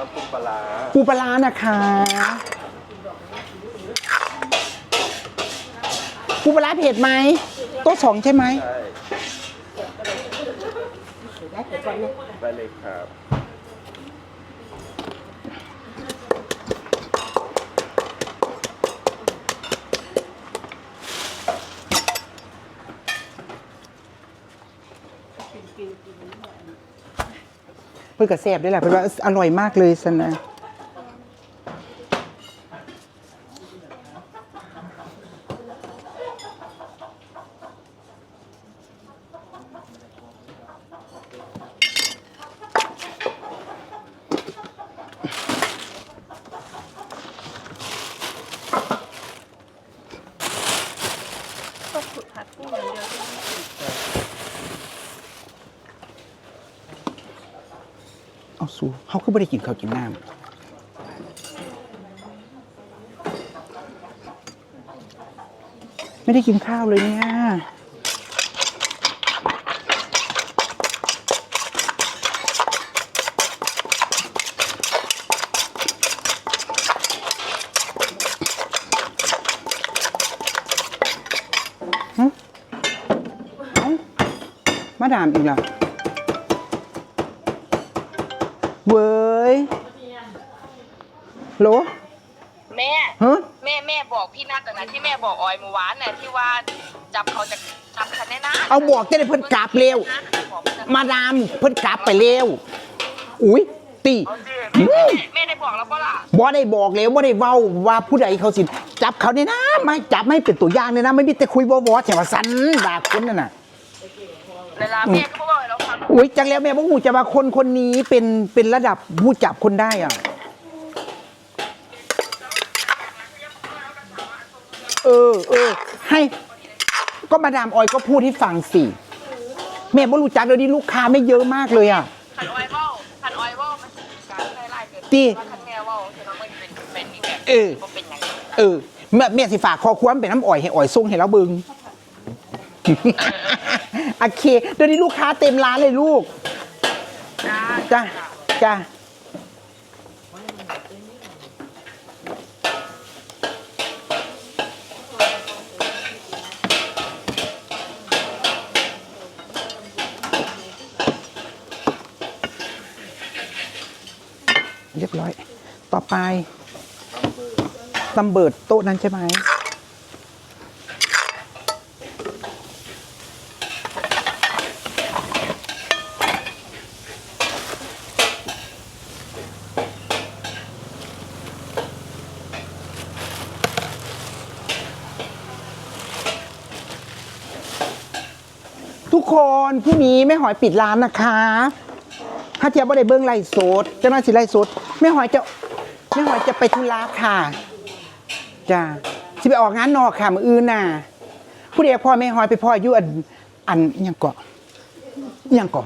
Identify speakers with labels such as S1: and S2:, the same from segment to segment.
S1: น้ำปรุงปลาร้า
S2: ปูปลาร้านะคะ ปูปลาร้าเผ็ดไหมโต๊ะสองใช่ไหม
S1: ใช่ไปเลยครับ
S2: เพื่อนกระแซบได้แหละเพื่อนว่าอร่อยมากเลยสนะ สูเขาคือไม่ได้กินข้าวกินน้ำไม่ได้กินข้าวเลยเนี่ยฮะมาดามอีกแล้ว ยโหล
S3: แม่
S2: ฮะ
S3: แม่แม่บอกพี่นัทอะนะที่แม่บอกออยเมื่อวานน่ะที่ว่าจับเขาจะจับคะแนนนะ
S2: เอาบอกจะได้เพิ่นกราบเร็ว
S3: บอกพี่นัท
S2: มาดามเพิ่นกราบไปเร็ว อุ้ยตี
S3: เอาสิแม่แม่ได้บอกแล้วปะล่ะ
S2: บ่ได้บอกแล้วบ่ได้เว้าว่าผู้ใดเขาสิจับเขาเนี่ยนะไม่จับไม่เป็นตัวอย่างเลยนะ ไม่มีแต่คุยวอวอแต่ว่าสันด่าคนนั่นน่ะ
S3: เวลาแม่ก็บ อกให้เราฟัง
S2: อุ้ยจังแล้วแม่บ่ฮู้จะว่าคนคนนี้เป็นเป็นระดับผู้จับคนได้อะ เออเออให้ก็มาดามออยก็พูดให้ฟังสิแม่บ่รู้จักเลยดิลูกค้าไม่เยอะมากเลยอะ
S3: ขันออยเว่าขันออยเว่ามันจะมีการไล่ไล่เกิด
S2: ติ
S3: ว่าขันแม่เว่าคือน้องมันเป็นเป็นอีกแบบ
S2: เออ
S3: บ่เป็นอย่างนี้
S2: เออแม่แม่สิฝากคอควมเป็นน้ำอ่อยให้อ่อยส่งให้แล้วเบึง โอเคเดี๋ยวนี้ลูกค้าเต็มร้านเลยลูก
S3: จ้า
S2: จ้าจ้าเรียบร้อย ต่อไปตำเบิดโต๊ะนั้นใช่ไหม ทุกคนพรุ่งนี้แม่หอยปิดร้านนะคะถ้าเทียบว่าได้เบิ้งไล่โสดเจ้าหน้าที่ไล่โสดแม่หอยจะแม่หอยจะไปธุระค่ะจ้าที่ไปออกงานนอกค่ะมืออื่นน่ะผู้เดียวพ่อแม่หอยไปพ่ออยู่อันอันยังเกาะยังเกาะ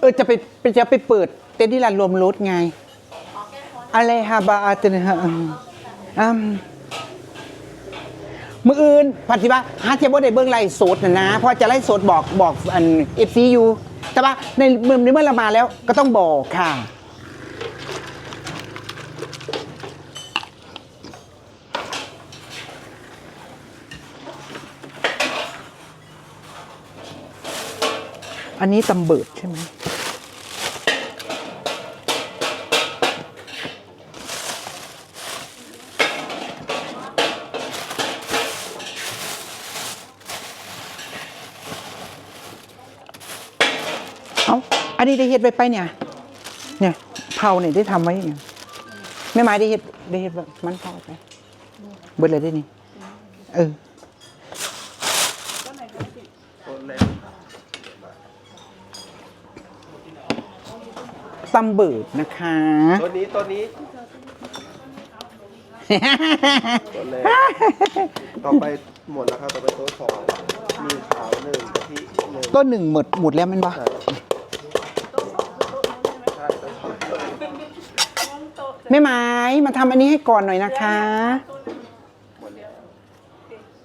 S2: เออจะไปจะไปเปิด เต็นท์ที่ลานรวมรถไงอะไรฮะบาอาเตนฮะอืม มืออื่นพัทิว่าฮาเทียบว่าได้เบิ้องไล่สดนะนะเพราะจะไล่สดบอกบอกอันเอฟซีอยู่แต่ว่าในเมื่อเมื่อเรามาแล้วก็ต้องบอกค่ะอันนี้ตำเบิดใช่ไหม เอาอันนี้ได้เฮ็ดไว้ไปเนี่ย เนี่ยเผาเนี่ยได้ทำไว้เนี่ยแม่ไม้ได้เฮ็ดได้เฮ็ดแบบมันเผาไปเบิดเลยได้นี่เออ
S1: ต้นเล็ก
S2: ตำเบิดนะคะ
S1: ตัวนี้ตัวนี้ตัวแรกต่อไปหมดแล้วครับต่อไปโต๊ะสองมีขาวหนึ่งกะทิหนึ่ง
S2: ต้นหนึ่งหมดหมดแล้วแมันบ่
S1: ใช่ใช่โต๊ะสอง
S2: แม่ไม้มาทำอันนี้ให้ก่อนหน่อยนะคะ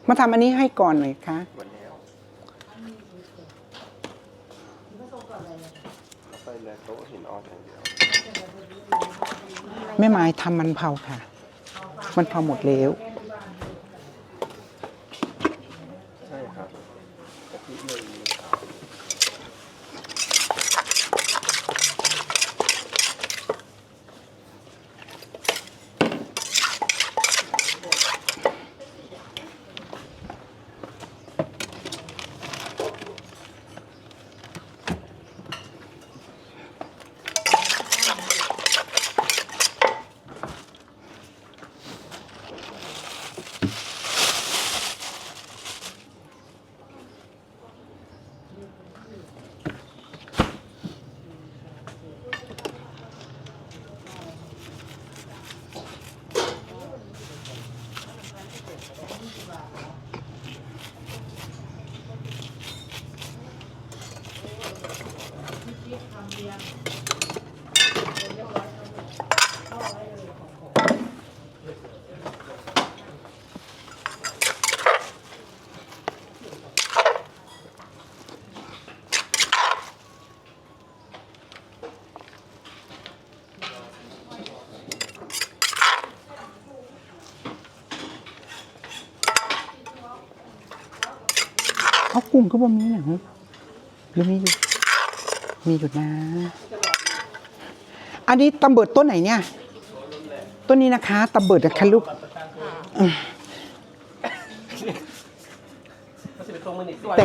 S1: มา
S2: ทำทำอันนี้ให้ก่อนหน่อยค่ะ
S1: แล้วไปเลยโต๊ะ
S2: แม่ไม้ทำมันเผาค่ะ มันเผาหมดแล้ว
S1: กุ้ง
S2: ก็บ่มีอย่างหรือมีอยู่ มีอยู่นะ อันนี้ตำเบิดต้นไหนเนี่ย ต้นนี้นะคะตำเบิดนะคะลูกอ